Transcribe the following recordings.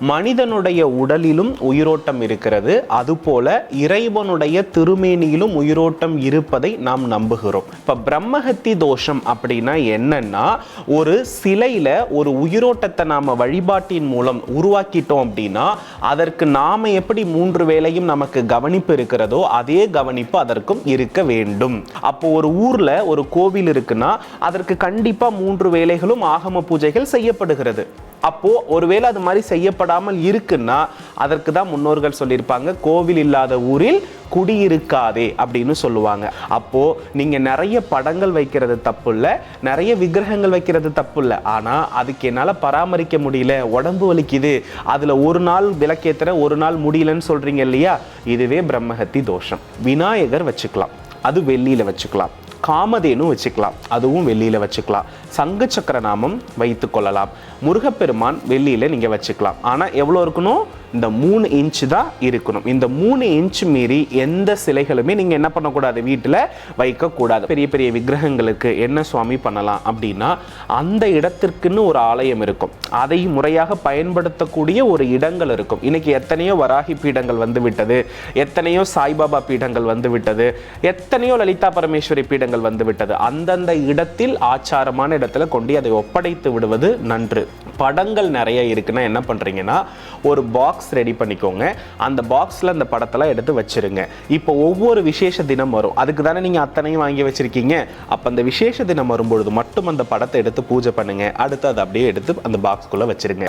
மனிதனுடைய உடலிலும் உயிரோட்டம் இருக்கிறது. அதுபோல இறைவனுடைய திருமேனியிலும் உயிரோட்டம் இருப்பதை நாம் நம்புகிறோம். இப்போ பிரம்மஹத்தி தோஷம் அப்படின்னா என்னன்னா ஒரு சிலையில ஒரு உயிரோட்டத்தை நாம் வழிபாட்டின் மூலம் உருவாக்கிட்டோம் அப்படின்னா அதற்கு நாம எப்படி மூன்று வேளையும் நமக்கு கவனிப்பு இருக்கிறதோ அதே கவனிப்பு அதற்கும் இருக்க வேண்டும். அப்போ ஒரு ஊர்ல ஒரு கோவில் இருக்குன்னா அதற்கு கண்டிப்பா மூன்று வேலைகளும் ஆகம பூஜைகள் செய்யப்படுகிறது. அப்போ ஒருவேளை அது மாதிரி செய்யப்படாமல் இருக்குன்னா அதற்கு தான் முன்னோர்கள் சொல்லியிருப்பாங்க கோவில் இல்லாத ஊரில் குடியிருக்காதே அப்படின்னு சொல்லுவாங்க. அப்போ நீங்க நிறைய படங்கள் வைக்கிறது தப்பு இல்லை நிறைய விக்கிரகங்கள் வைக்கிறது தப்பு இல்லை ஆனா அதுக்கு என்னால பராமரிக்க முடியல உடம்பு வலிக்குது அதுல ஒரு நாள் விளக்கேத்துற ஒரு நாள் முடியலன்னு சொல்றீங்க இல்லையா? இதுவே பிரம்மஹத்தி தோஷம். விநாயகர் வச்சுக்கலாம். அது வெள்ளியில வச்சுக்கலாம். காமதேனு வச்சுக்கலாம். அதுவும் வெள்ளியில் வச்சுக்கலாம். சங்கு சக்கர நாமம் வைத்து கொள்ளலாம். முருகப்பெருமான் வெள்ளியில் நீங்கள் வச்சுக்கலாம். ஆனால் எவ்வளோ இருக்கணும்? இந்த மூணு இன்ச் தான் இருக்கணும். இந்த மூணு இன்ச் மீறி எந்த சிலைகளுமே நீங்கள் என்ன பண்ணக்கூடாது? வீட்டில் வைக்கக்கூடாது. பெரிய பெரிய விக்கிரகங்களுக்கு என்ன சுவாமி பண்ணலாம் அப்படின்னா அந்த இடத்திற்குன்னு ஒரு ஆலயம் இருக்கும். அதை முறையாக பயன்படுத்தக்கூடிய ஒரு இடங்கள் இருக்கும். இன்றைக்கி எத்தனையோ வராகி பீடங்கள் வந்து விட்டது. எத்தனையோ சாய்பாபா பீடங்கள் வந்து விட்டது. எத்தனையோ லலிதா பரமேஸ்வரி பீடங்கள் வந்து விட்டது. அந்தந்த இடத்தில் ஆச்சாரமான இடத்துல கொண்டு அதை ஒப்படைத்து விடுவது நன்று. படங்கள் நிறைய இருக்குன்னா என்ன பண்ணுறீங்கன்னா ஒரு பாக்ஸ் ரெடி பண்ணிக்கோங்க. அந்த பாக்ஸ்ல அந்த படத்தெல்லாம் எடுத்து வச்சிருங்க. இப்போ ஒவ்வொரு விசேஷ தினம் வரும். அதுக்கு தானே நீங்க அத்தனையும் வாங்கி வச்சிருக்கீங்க? அப்ப அந்த விசேஷ தினம் வரும்பொழுது மட்டும் அந்த படத்தை எடுத்து பூஜை பண்ணுங்க. அடுத்து அதை அப்படியே எடுத்து அந்த பாக்ஸ்குள்ளே வச்சிருங்க.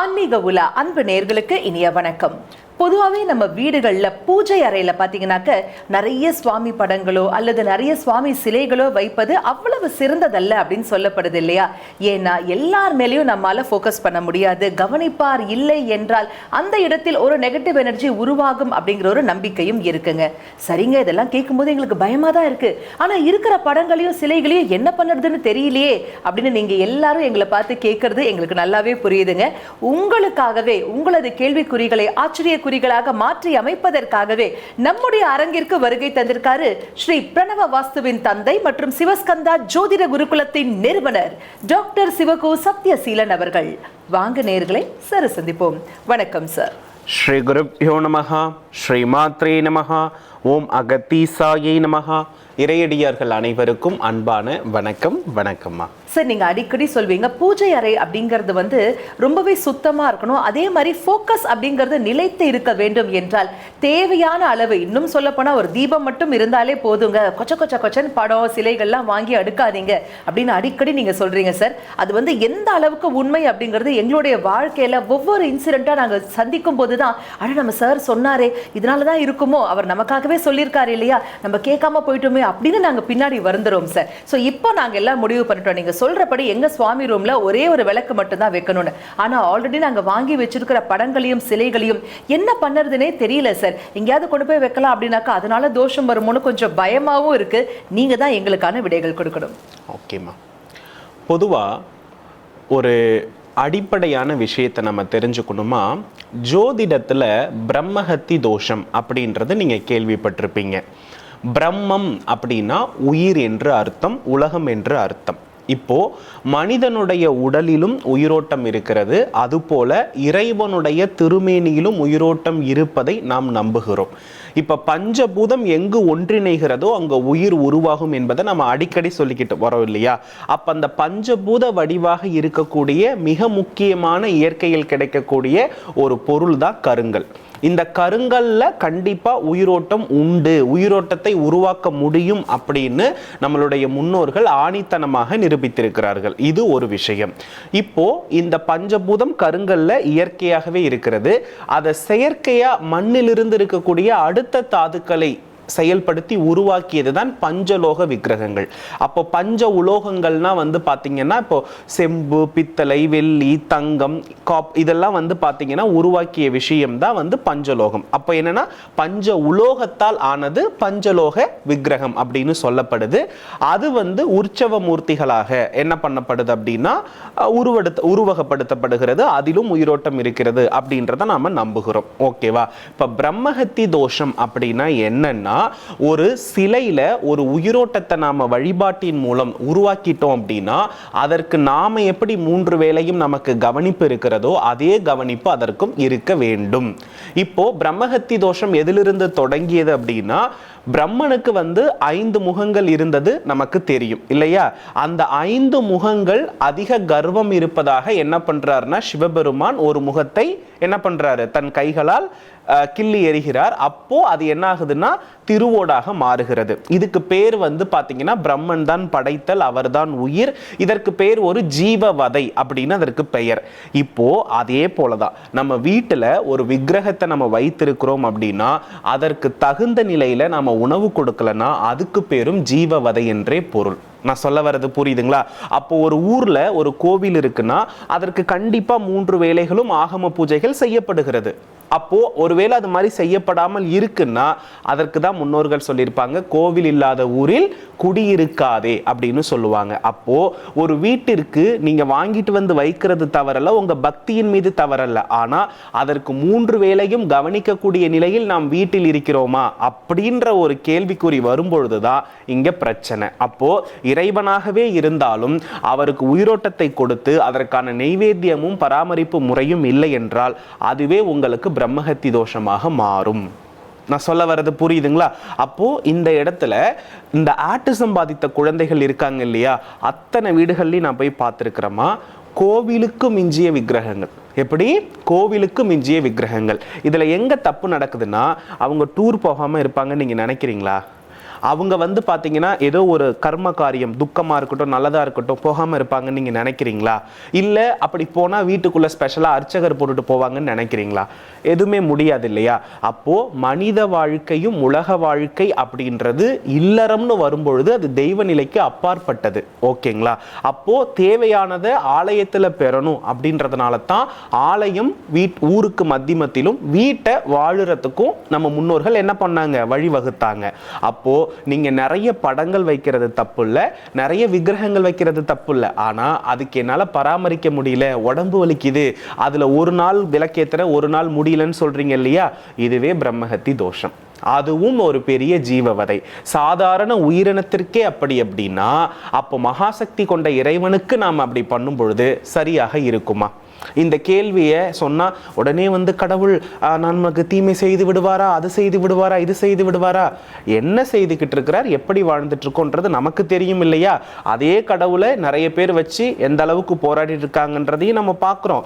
ஆன்மீக உலா அன்பு நேர்களுக்கு இனிய வணக்கம். பொதுவாகவே நம்ம வீடுகளில் பூஜை அறையில் பார்த்தீங்கன்னாக்க நிறைய சுவாமி படங்களோ அல்லது நிறைய சுவாமி சிலைகளோ வைப்பது அவ்வளவு சிறந்ததல்ல அப்படின்னு சொல்லப்படுது இல்லையா? ஏன்னா எல்லார் மேலேயும் நம்மளால் ஃபோக்கஸ் பண்ண முடியாது. கவனிப்பார் இல்லை என்றால் அந்த இடத்தில் ஒரு நெகட்டிவ் எனர்ஜி உருவாகும் அப்படிங்கிற ஒரு நம்பிக்கையும் இருக்குங்க. சரிங்க இதெல்லாம் கேட்கும்போது எங்களுக்கு பயமாக தான் இருக்குது ஆனால் இருக்கிற படங்களையும் சிலைகளையும் என்ன பண்ணுறதுன்னு தெரியலையே அப்படின்னு நீங்கள் எல்லாரும் எங்களை பார்த்து கேட்குறது எங்களுக்கு நல்லாவே புரியுதுங்க. உங்களுக்காகவே உங்களது கேள்விக்குறிகளை ஆச்சரிய குறிகளாக மாற்றி அமைப்பதற்காகவே நம்முடைய அரங்கிற்கு வருகை தந்திருக்காரு ஸ்ரீ பிரணவ வாஸ்துவின் தந்தை மற்றும் சிவஸ்கந்தா ஜோதிட குருகுலத்தின் நிறுவனர் டாக்டர் சிவகோ சத்யசீலன் அவர்கள். வாங்க நேர்களை சரி சந்திப்போம். வணக்கம் சார் ஸ்ரீ குருப்யோ நமகா ஸ்ரீ மாத்ரே நமகா ஓம் அகத்தீசாயை நமகா இறையடியார்கள் அனைவருக்கும் அன்பான வணக்கம் வணக்கம்மா. சார் நீங்கள் அடிக்கடி சொல்வீங்க பூஜை அறை அப்படிங்கிறது வந்து ரொம்பவே சுத்தமாக இருக்கணும். அதே மாதிரி ஃபோக்கஸ் அப்படிங்கிறது நிலைத்து இருக்க வேண்டும் என்றால் தேவையான அளவு இன்னும் சொல்லப்போனால் ஒரு தீபம் மட்டும் இருந்தாலே போதுங்க. கொச்ச கொச்ச கொச்சன் படம் சிலைகள்லாம் வாங்கி அடுக்காதீங்க அப்படின்னு அடிக்கடி நீங்கள் சொல்கிறீங்க சார் அது வந்து எந்த அளவுக்கு உண்மை அப்படிங்கிறது எங்களுடைய வாழ்க்கையில் ஒவ்வொரு இன்சிடெண்ட்டாக நாங்கள் சந்திக்கும் போது தான் ஆனால் நம்ம சார் சொன்னாரே இதனால தான் இருக்குமோ? அவர் நமக்காகவே சொல்லியிருக்காரு இல்லையா? நம்ம கேட்காம போயிட்டோமே அப்படின்னு நாங்கள் பின்னாடி வருந்துறோம் சார் ஸோ இப்போ நாங்கள் எல்லாம் முடிவு பண்ணிட்டோம். நீங்கள் சொல்றபடி எங்க சுவாமி ரூம்ல ஒரே ஒரு விளக்கு மட்டும்தான் வைக்கணும்னு. ஆனா ஆல்ரெடி நாங்க வாங்கி வச்சிருக்கிற படங்களையும் சிலைகளையும் என்ன பண்ணுறதுனே தெரியல சார் எங்கேயாவது கொண்டு போய் வைக்கலாம் அப்படின்னாக்கா அதனால தோஷம் வருமோன்னு கொஞ்சம் பயமாவும் இருக்கு. நீங்க தான் எங்களுக்கான விடைகள் கொடுக்கணும். ஓகேம்மா பொதுவாக ஒரு அடிப்படையான விஷயத்தை நம்ம தெரிஞ்சுக்கணுமா? ஜோதிடத்தில் பிரம்மஹத்தி தோஷம் அப்படின்றது நீங்கள் கேள்விப்பட்டிருப்பீங்க. பிரம்மம் அப்படின்னா உயிர் என்று அர்த்தம் உலகம் என்று அர்த்தம். இப்போ மனிதனுடைய உடலிலும் உயிரோட்டம் இருக்கிறது. அதுபோல இறைவனுடைய திருமேனியிலும் உயிரோட்டம் இருப்பதை நாம் நம்புகிறோம். இப்போ பஞ்சபூதம் எங்கு ஒன்றிணைகிறதோ அங்கே உயிர் உருவாகும் என்பதை நம்ம அடிக்கடி சொல்லிக்கிட்டு வரோம் இல்லையா? அப்ப அந்த பஞ்சபூத வடிவாக இருக்கக்கூடிய மிக முக்கியமான இயற்கையில் கிடைக்கக்கூடிய ஒரு பொருள் தான் கருங்கல். இந்த கருங்கல்ல கண்டிப்பா உயிரோட்டம் உண்டு. உயிரோட்டத்தை உருவாக்க முடியும் அப்படின்னு நம்மளுடைய முன்னோர்கள் ஆணித்தனமாக நிரூபித்திருக்கிறார்கள். இது ஒரு விஷயம். இப்போ இந்த பஞ்சபூதம் கருங்கல்ல இயற்கையாகவே இருக்கிறது. அதை செயற்கையா மண்ணிலிருந்து இருக்கக்கூடிய அடுத்த தாதுக்களை செயல்படுத்தி உருவாக்கியது தான் பஞ்சலோக விக்கிரகங்கள். அப்போ பஞ்ச உலோகங்கள்னா வந்து பார்த்தீங்கன்னா இப்போ செம்பு பித்தளை வெள்ளி தங்கம் காப் இதெல்லாம் வந்து பார்த்தீங்கன்னா உருவாக்கிய விஷயம் தான் வந்து பஞ்சலோகம். அப்போ என்னன்னா பஞ்ச உலோகத்தால் ஆனது பஞ்சலோக விக்கிரகம் அப்படின்னு சொல்லப்படுது. அது வந்து உற்சவ மூர்த்திகளாக என்ன பண்ணப்படுது அப்படின்னா உருவடுத்த உருவெடுத்த உருவகப்படுத்தப்படுகிறது. அதிலும் உயிரோட்டம் இருக்கிறது அப்படின்றத நாம் நம்புகிறோம். ஓகேவா? இப்போ பிரம்மஹத்தி தோஷம் அப்படின்னா என்னன்னா என்னன்னா ஒரு சிலையில் ஒரு உயிரோட்டத்தை நாம வழிபாட்டின் மூலம் உருவாக்கிட்டோம் அப்படின்னா அதற்கு நாம எப்படி மூன்று வேளையும் நமக்கு கவனிப்பு இருக்கிறதோ அதே கவனிப்பு அதற்கும் இருக்க வேண்டும். இப்போ பிரம்மஹத்தி தோஷம் எதிலிருந்து தொடங்கியது அப்படின்னா பிரம்மனுக்கு வந்து ஐந்து முகங்கள் இருந்தது நமக்கு தெரியும் இல்லையா? அந்த ஐந்து முகங்கள் அதிக கர்வம் இருப்பதாக என்ன பண்றாருன்னா சிவபெருமான் ஒரு முகத்தை என்ன பண்றாரு? தன் கைகளால் கிள்ளி எறிகிறார். அப்போ அது என்ன ஆகுதுன்னா திருவோடாக மாறுகிறது. இதுக்கு பேர் வந்து பார்த்தீங்கன்னா பிரம்மன் தான் படைத்தல் அவர்தான் உயிர். இதற்கு பேர் ஒரு ஜீவவதை அப்படின்னு அதற்கு பெயர். இப்போ அதே போலதான் நம்ம வீட்டில் ஒரு விக்கிரகத்தை நம்ம வைத்திருக்கிறோம் அப்படின்னா அதற்கு தகுந்த நிலையில நாம உணவு கொடுக்கலன்னா அதுக்கு பேரும் ஜீவவதை என்றே பொருள். நான் சொல்ல வர்றது புரியுதுங்களா? அப்போ ஒரு ஊர்ல ஒரு கோவில் இருக்குன்னா அதற்கு கண்டிப்பா மூன்று வேளைகளும் ஆகம பூஜைகள் செய்யப்படுகிறது. அப்போ ஒருவேளை அது மாதிரி செய்யப்படாமல் இருக்குன்னா அதற்கு தான் முன்னோர்கள் சொல்லியிருப்பாங்க கோவில் இல்லாத ஊரில் குடியிருக்காதே அப்படின்னு சொல்லுவாங்க. அப்போ ஒரு வீட்டிற்கு நீங்க வாங்கிட்டு வந்து வைக்கிறது தவறல்ல உங்க பக்தியின் மீது தவறல்ல. ஆனா அதற்கு மூன்று வேலையும் கவனிக்கக்கூடிய நிலையில் நாம் வீட்டில் இருக்கிறோமா? அப்படின்ற ஒரு கேள்விக்குறி வரும்பொழுதுதான் இங்க பிரச்சனை. அப்போ இறைவனாகவே இருந்தாலும் அவருக்கு உயிரோட்டத்தை கொடுத்து அதற்கான நெய்வேத்தியமும் பராமரிப்பு முறையும் இல்லை என்றால் அதுவே உங்களுக்கு பிரம்மஹத்தி தோஷமாக மாறும். நான் சொல்ல வர்றது புரியுதுங்களா? அப்போ இந்த இடத்துல இந்த ஆட்டிசம் பாதித்த குழந்தைகள் இருக்காங்க இல்லையா? அத்தனை வீடுகள்லையும் நான் போய் பார்த்துருக்கிறேமா கோவிலுக்கு மிஞ்சிய விக்கிரகங்கள். எப்படி? கோவிலுக்கு மிஞ்சிய விக்கிரகங்கள். இதுல எங்க தப்பு நடக்குதுன்னா அவங்க டூர் போகாம இருப்பாங்கன்னு நீங்க நினைக்கிறீங்களா? அவங்க வந்து பார்த்தீங்கன்னா ஏதோ ஒரு கர்ம காரியம் துக்கமாக இருக்கட்டும் நல்லதாக இருக்கட்டும் போகாமல் இருப்பாங்கன்னு நீங்கள் நினைக்கிறீங்களா? இல்லை அப்படி போனால் வீட்டுக்குள்ளே ஸ்பெஷலாக அர்ச்சகர் போட்டுட்டு போவாங்கன்னு நினைக்கிறீங்களா? எதுவுமே முடியாது இல்லையா? அப்போது மனித வாழ்க்கையும் உலக வாழ்க்கை அப்படின்றது இல்லறம்னு வரும்பொழுது அது தெய்வ நிலைக்கு அப்பாற்பட்டது. ஓகேங்களா? அப்போ தேவையானதை ஆலயத்தில் பெறணும் அப்படின்றதுனால தான் ஆலயம் வீட் ஊருக்கு மத்திமத்திலும் வீட்டை வாழுறதுக்கும் நம்ம முன்னோர்கள் என்ன பண்ணாங்க? வழிவகுத்தாங்க. அப்போது நீங்க நிறைய படங்கள் வைக்கிறது தப்பு இல்லை நிறைய விக்கிரகங்கள் வைக்கிறது தப்பு இல்லை ஆனா அதுக்கு என்னால பராமரிக்க முடியல உடம்பு வலிக்குது அதுல ஒரு நாள் விளக்கேத்துற ஒரு நாள் முடியலன்னு சொல்றீங்க இல்லையா? இதுவே பிரம்மஹத்தி தோஷம். அதுவும் ஒரு பெரிய ஜீவவதை. சாதாரண உயிரினத்திற்கே அப்படி அப்படின்னா அப்போ மகாசக்தி கொண்ட இறைவனுக்கு நாம் அப்படி பண்ணும் பொழுது சரியாக இருக்குமா? இந்த கேள்வியை சொன்னால் உடனே வந்து கடவுள் நமக்கு தீமை செய்து விடுவாரா? அது செய்து விடுவாரா? இது செய்து விடுவாரா? என்ன செய்துக்கிட்டு இருக்கிறார்? எப்படி வாழ்ந்துட்டு இருக்கோன்றது நமக்கு தெரியும் இல்லையா? அதே கடவுளை நிறைய பேர் வச்சு எந்த அளவுக்கு போராடிட்டு இருக்காங்கன்றதையும் நம்ம பார்க்குறோம்.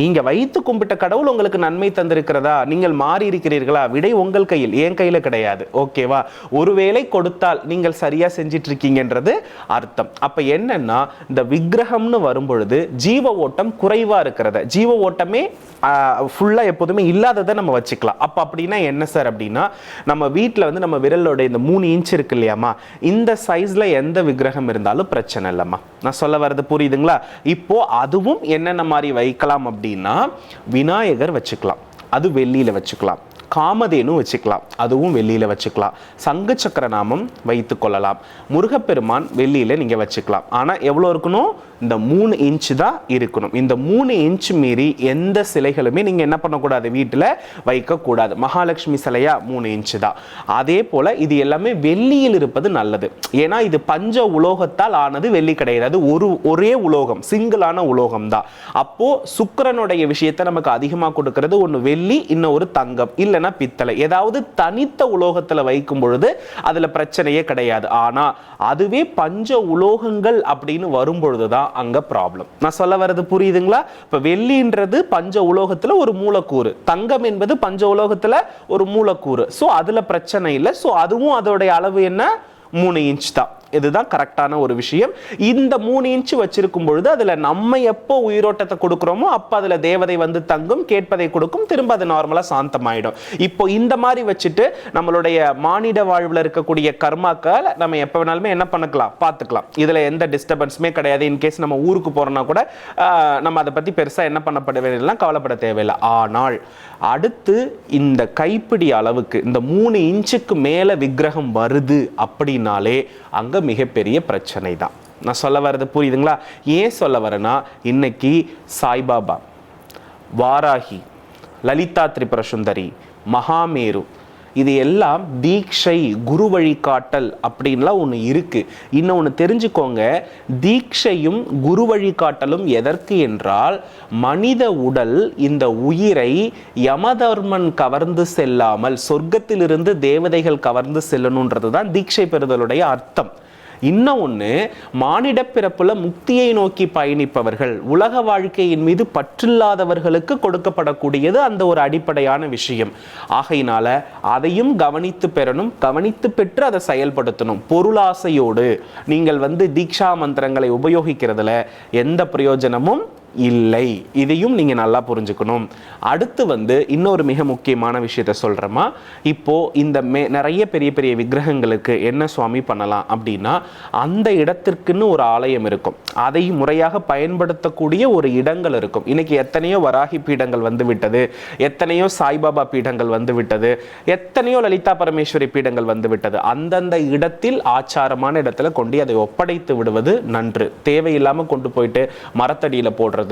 நீங்கள் வைத்து கும்பிட்ட கடவுள் உங்களுக்கு நன்மை தந்திருக்கிறதா? நீங்கள் மாறி இருக்கிறீர்களா? விடை உங்கள் கையில் என் கையில் கிடையாது. ஓகேவா ஒருவேளை கொடுத்தால் நீங்கள் சரியாக செஞ்சிட்டு இருக்கீங்கன்றது அர்த்தம். அப்போ என்னன்னா இந்த விக்கிரகம்னு வரும்பொழுது ஜீவ ஓட்டம் ஃபுல்லாக இருக்கிறத. ஜீவ ஓட்டமே ஃபுல்லா எப்போதுமே இல்லாததை நம்ம வச்சுக்கலாம். அப்ப அப்படின்னா என்ன சார் அப்படின்னா நம்ம வீட்டில் வந்து நம்ம விரலோட இந்த மூணு இன்ச் இருக்கு இல்லையாம்மா இந்த சைஸ்ல எந்த விக்கிரகம் இருந்தாலும் பிரச்சனை இல்லைம்மா. நான் சொல்ல வர்றது புரியுதுங்களா? இப்போ அதுவும் என்னென்ன மாதிரி வைக்கலாம் அப்படின்னா விநாயகர் வச்சுக்கலாம். அது வெள்ளியில் வச்சுக்கலாம். காமதேனும் வச்சுக்கலாம். அதுவும் வெள்ளியில் வச்சுக்கலாம். சங்கு சக்கர நாமம் வைத்து கொள்ளலாம். முருகப்பெருமான் வெள்ளியில் நீங்கள் வச்சுக்கலாம். ஆனால் எவ்வளோ இருக்கணும்? இந்த மூணு இன்ச்சு தான் இருக்கணும். இந்த மூணு இன்ச் மீறி எந்த சிலைகளுமே நீங்கள் என்ன பண்ணக்கூடாது? வீட்டில் வைக்கக்கூடாது. மகாலட்சுமி சிலையா மூணு இன்ச்சு தான். அதே போல் இது எல்லாமே வெள்ளியில் இருப்பது நல்லது. ஏன்னா இது பஞ்ச உலோகத்தால் ஆனது வெள்ளி கிடையாது. ஒரு ஒரே உலோகம் சிங்கிளான உலோகம் தான். அப்போது சுக்கரனுடைய விஷயத்தை நமக்கு அதிகமாக கொடுக்கறது ஒன்று வெள்ளி இன்னும் ஒரு தங்கம். இல்லைன்னா பித்தளை. ஏதாவது தனித்த உலோகத்துல வைக்கும் பொழுது அதுல பிரச்சனையே கிடையாது. ஆனா அதுவே பஞ்ச உலோகங்கள் அப்படின்னு வரும் பொழுதுதான் அங்க ப்ராப்ளம் நான் சொல்ல வர்றது புரியுதுங்களா? இப்போ வெள்ளின்றது பஞ்ச உலோகத்துல ஒரு மூலக்கூறு. தங்கம் என்பது பஞ்ச உலோகத்துல ஒரு மூலக்கூறு. சோ அதுல பிரச்சனை இல்லை. சோ அதுவும் அதோடைய அளவு என்ன? மூணு இன்ச் தான். இதுதான் கரெக்டான ஒரு விஷயம். இந்த மூணு இன்ச்சு வச்சிருக்கும் பொழுது அதில் நம்ம எப்போ உயிரோட்டத்தை கொடுக்குறோமோ அப்போ அதில் தேவதை வந்து தங்கும் கேட்பதை கொடுக்கும் திரும்ப அது நார்மலாக சாந்தமாயிடும். இப்போ இந்த மாதிரி வச்சுட்டு நம்மளுடைய மானிட வாழ்வில் இருக்கக்கூடிய கர்மாக்கள் நம்ம எப்போ வேணாலுமே என்ன பண்ணிக்கலாம்? பார்த்துக்கலாம். இதில் எந்த டிஸ்டர்பன்ஸுமே கிடையாது. இன்கேஸ் நம்ம ஊருக்கு போகிறோம்னா கூட நம்ம அதை பற்றி பெருசாக என்ன பண்ணப்பட வேண்டியதெல்லாம் கவலைப்பட தேவையில்லை. ஆனால் அடுத்து இந்த கைப்பிடி அளவுக்கு இந்த மூணு இன்ச்சுக்கு மேலே விக்கிரகம் வருது அப்படின்னாலே அங்கே மிகப்பெரிய பிரச்சனை தான் நான் சொல்ல வர்றது புரியுதுங்களா? ஏன் சொல்ல வரேன்னா இன்னைக்கு சாய்பாபா வாராகி லலிதா திரிபுர சுந்தரி மகாமேரு இது எல்லாம் தீட்சை குரு வழிகாட்டல் அப்படின்லாம் ஒன்று இருக்கு. ஒன்று தெரிஞ்சுக்கோங்க தீட்சையும் குரு வழிகாட்டலும் எதற்கு என்றால் மனித உடல் இந்த உயிரை யமதர்மன் கவர்ந்து செல்லாமல் சொர்க்கத்திலிருந்து தேவதைகள் கவர்ந்து செல்லணுன்றது தான் தீட்சை பெறுதலுடைய அர்த்தம். இன்னும் ஒன்று மானிட பிறப்புல முக்தியை நோக்கி பயணிப்பவர்கள் உலக வாழ்க்கையின் மீது பற்றில்லாதவர்களுக்கு கொடுக்கப்படக்கூடியது அந்த ஒரு அடிப்படையான விஷயம். ஆகையினால அதையும் கவனித்து பெறணும் கவனித்து பெற்று அதை செயல்படுத்தணும். பொருளாசையோடு நீங்கள் வந்து தீக்ஷா மந்திரங்களை உபயோகிக்கிறதுல எந்த பிரயோஜனமும் இல்லை. இதையும் நீங்கள் நல்லா புரிஞ்சுக்கணும். அடுத்து வந்து இன்னொரு மிக முக்கியமான விஷயத்த சொல்கிறோமா இப்போது இந்த மே நிறைய பெரிய பெரிய விக்கிரகங்களுக்கு என்ன சுவாமி பண்ணலாம் அப்படின்னா அந்த இடத்திற்குன்னு ஒரு ஆலயம் இருக்கும். அதை முறையாக பயன்படுத்தக்கூடிய ஒரு இடங்கள் இருக்கும். இன்னைக்கு எத்தனையோ வராகி பீடங்கள் வந்து விட்டது. எத்தனையோ சாய்பாபா பீடங்கள் வந்து விட்டது. எத்தனையோ லலிதா பரமேஸ்வரி பீடங்கள் வந்து விட்டது. அந்தந்த இடத்தில் ஆச்சாரமான இடத்துல கொண்டு அதை ஒப்படைத்து விடுவது நன்று. தேவையில்லாமல் கொண்டு போயிட்டு மரத்தடியில் போடுறது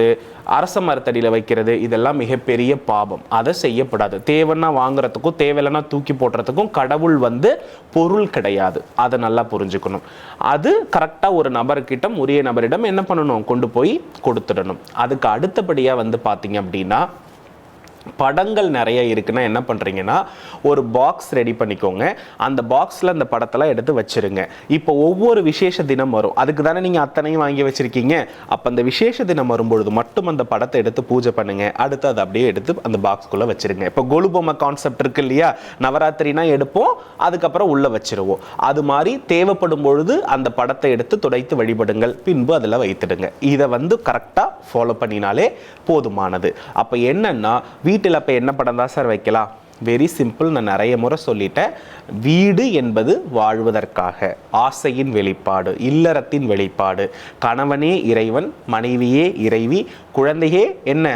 அரச மரத்தடியில் வைக்கிறது இதெல்லாம் மிகப்பெரிய பாவம் அதை செய்யப்படாது. தேவைன்னா வாங்குறதுக்கும் தேவையில்லைன்னா தூக்கி போடுறதுக்கும் கடவுள் வந்து பொருள் கிடையாது. அதை நல்லா புரிஞ்சுக்கணும். அது கரெக்டாக ஒரு நபர்கிட்ட உரிய நபரிடம் என்ன பண்ணணும்? கொண்டு போய் கொடுத்துடணும். அதுக்கு அடுத்தபடியாக வந்து பார்த்தீங்க அப்படின்னா படங்கள் நிறைய இருக்குன்னா என்ன பண்ணுறீங்கன்னா ஒரு பாக்ஸ் ரெடி பண்ணிக்கோங்க. அந்த பாக்ஸில் அந்த படத்தெல்லாம் எடுத்து வச்சிருங்க. இப்போ ஒவ்வொரு விசேஷ தினம் வரும். அதுக்கு தானே நீங்கள் அத்தனையும் வாங்கி வச்சுருக்கீங்க? அப்போ அந்த விசேஷ தினம் வரும்பொழுது மட்டும் அந்த படத்தை எடுத்து பூஜை பண்ணுங்கள் அடுத்து அதை அப்படியே எடுத்து அந்த பாக்ஸ்குள்ளே வச்சிருங்க. இப்போ கொலுபொம்மை கான்செப்ட் இருக்கு இல்லையா? நவராத்திரினா எடுப்போம். அதுக்கப்புறம் உள்ளே வச்சிருவோம். அது மாதிரி தேவைப்படும் பொழுது அந்த படத்தை எடுத்து துடைத்து வழிபடுங்கள். பின்பு அதில் வைத்திடுங்க. இதை வந்து கரெக்டாக ஃபாலோ பண்ணினாலே போதுமானது. அப்போ என்னென்னா வீட்டில் அப்போ என்ன படம் தான் சார் வைக்கலாம்? வெரி சிம்பிள் நான் நிறைய முறை சொல்லிட்டேன். வீடு என்பது வாழ்வதற்காக ஆசையின் வெளிப்பாடு இல்லறத்தின் வெளிப்பாடு. கணவனே இறைவன் மனைவியே இறைவி குழந்தையே என்ன?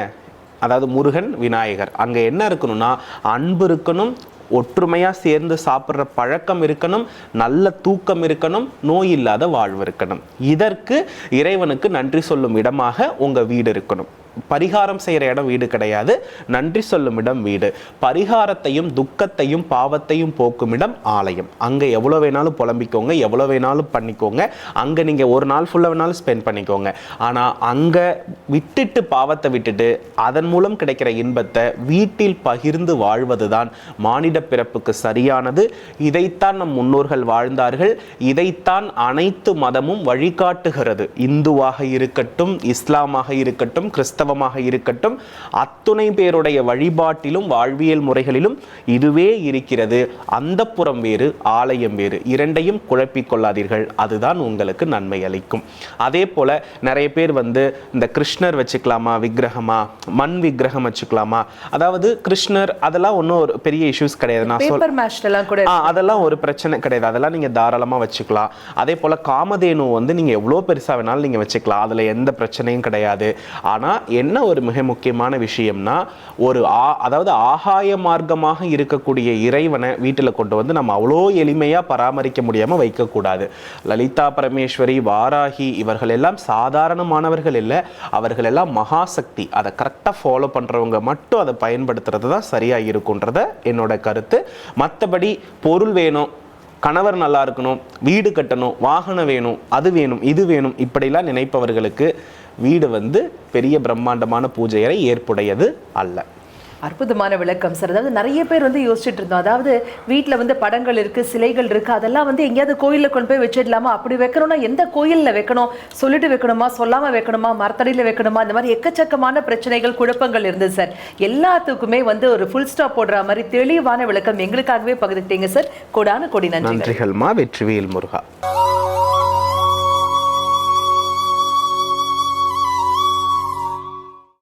அதாவது முருகன் விநாயகர். அங்கே என்ன இருக்கணும்னா அன்பு இருக்கணும் ஒற்றுமையாக சேர்ந்து சாப்பிட்ற பழக்கம் இருக்கணும் நல்ல தூக்கம் இருக்கணும் நோய் இல்லாத வாழ்வு இருக்கணும். இதற்கு இறைவனுக்கு நன்றி சொல்லும் இடமாக உங்கள் வீடு இருக்கணும். பரிகாரம் செய்கிற இடம் வீடு கிடையாது. நன்றி சொல்லும் இடம் வீடு. பரிகாரத்தையும் துக்கத்தையும் பாவத்தையும் போக்கும் இடம் ஆலயம். அங்கே எவ்வளோ வேணாலும் புலம்பிக்கோங்க எவ்வளோ வேணாலும் பண்ணிக்கோங்க. அங்கே நீங்கள் ஒரு நாள் ஃபுல்லாக வேணாலும் ஸ்பெண்ட் பண்ணிக்கோங்க. ஆனால் அங்கே விட்டுட்டு பாவத்தை விட்டுட்டு அதன் மூலம் கிடைக்கிற இன்பத்தை வீட்டில் பகிர்ந்து வாழ்வது தான் மானிட பிறப்புக்கு சரியானது. இதைத்தான் நம் முன்னோர்கள் வாழ்ந்தார்கள். இதைத்தான் அனைத்து மதமும் வழிகாட்டுகிறது. இந்துவாக இருக்கட்டும் இஸ்லாமாக இருக்கட்டும் கிறிஸ்தவமாக இருக்கட்டும் அத்துணை பேருடைய வழிபாட்டிலும் வாழ்வியல் முறைகளிலும் இதுவே இருக்கிறது. அந்தப்புறம் வேறு ஆலயம் வேறு. இரண்டையும் குழப்பிக் கொள்ளாதீர்கள். அதுதான் உங்களுக்கு நன்மை அளிக்கும். அதே போல நிறைய பேர் வந்து இந்த கிருஷ்ணர் வச்சுக்கலாமா விக்கிரகமா மண் விக்கிரகம் வச்சுக்கலாமா? அதாவது கிருஷ்ணர் அதெல்லாம் ஒன்றும் ஒரு பெரிய இஷ்யூஸ் கிடையாது. நான் அதெல்லாம் ஒரு பிரச்சனை கிடையாது. அதெல்லாம் நீங்க தாராளமா வச்சுக்கலாம். அதே போல காமதேனு வந்து நீங்க எவ்வளோ பெருசா வேணாலும் நீங்க வச்சுக்கலாம். அதுல எந்த பிரச்சனையும் கிடையாது. ஆனா என்ன ஒரு மிக முக்கியமான விஷயம்னா ஒரு ஆ அதாவது ஆகாய மார்க்கமாக இருக்கக்கூடிய இறைவனை வீட்டில் கொண்டு வந்து நம்ம அவ்வளோ எளிமையாக பராமரிக்க முடியாமல் வைக்கக்கூடாது. லலிதா பரமேஸ்வரி வாராகி இவர்கள் எல்லாம் சாதாரணமானவர்கள் இல்லை. அவர்கள் எல்லாம் மகாசக்தி. அதை கரெக்டாக ஃபாலோ பண்ணுறவங்க மட்டும் அதை பயன்படுத்துறது தான் சரியாக இருக்குன்றத என்னோட கருத்து. மற்றபடி பொருள் வேணும் கணவர் நல்லா இருக்கணும் வீடு கட்டணும் வாகனம் வேணும் அது வேணும் இது வேணும் இப்படிலாம் நினைப்பவர்களுக்கு வீடு வந்து பெரிய பிரம்மாண்டமான பூஜை அறை ஏற்புடையது அல்ல. அற்புதமான விளக்கம் சார் அதாவது நிறைய பேர் வந்து யோசிச்சுட்டு இருந்தோம். அதாவது வீட்ல வந்து படங்கள் இருக்கு சிலைகள் இருக்கு அதெல்லாம் வந்து எங்கேயாவது கோயில்ல கொண்டு போய் வச்சிடலாமா? அப்படி வைக்கணும்னா எந்த கோயில்ல வைக்கணும்? சொல்லிட்டு வைக்கணுமா? சொல்லாம வைக்கணுமா? மரத்தடியில வைக்கணுமா? இந்த மாதிரி எக்கச்சக்கமான பிரச்சனைகள் குழப்பங்கள் இருந்தது சார் எல்லாத்துக்குமே வந்து ஒரு ஃபுல் ஸ்டாப் போடுற மாதிரி தெளிவான விளக்கம் எங்களுக்காகவே பகிர்ந்துட்டீங்க சார் கொடான கொடி நன்றி நன்றிகள்மா வெற்றிவேல் முருகா.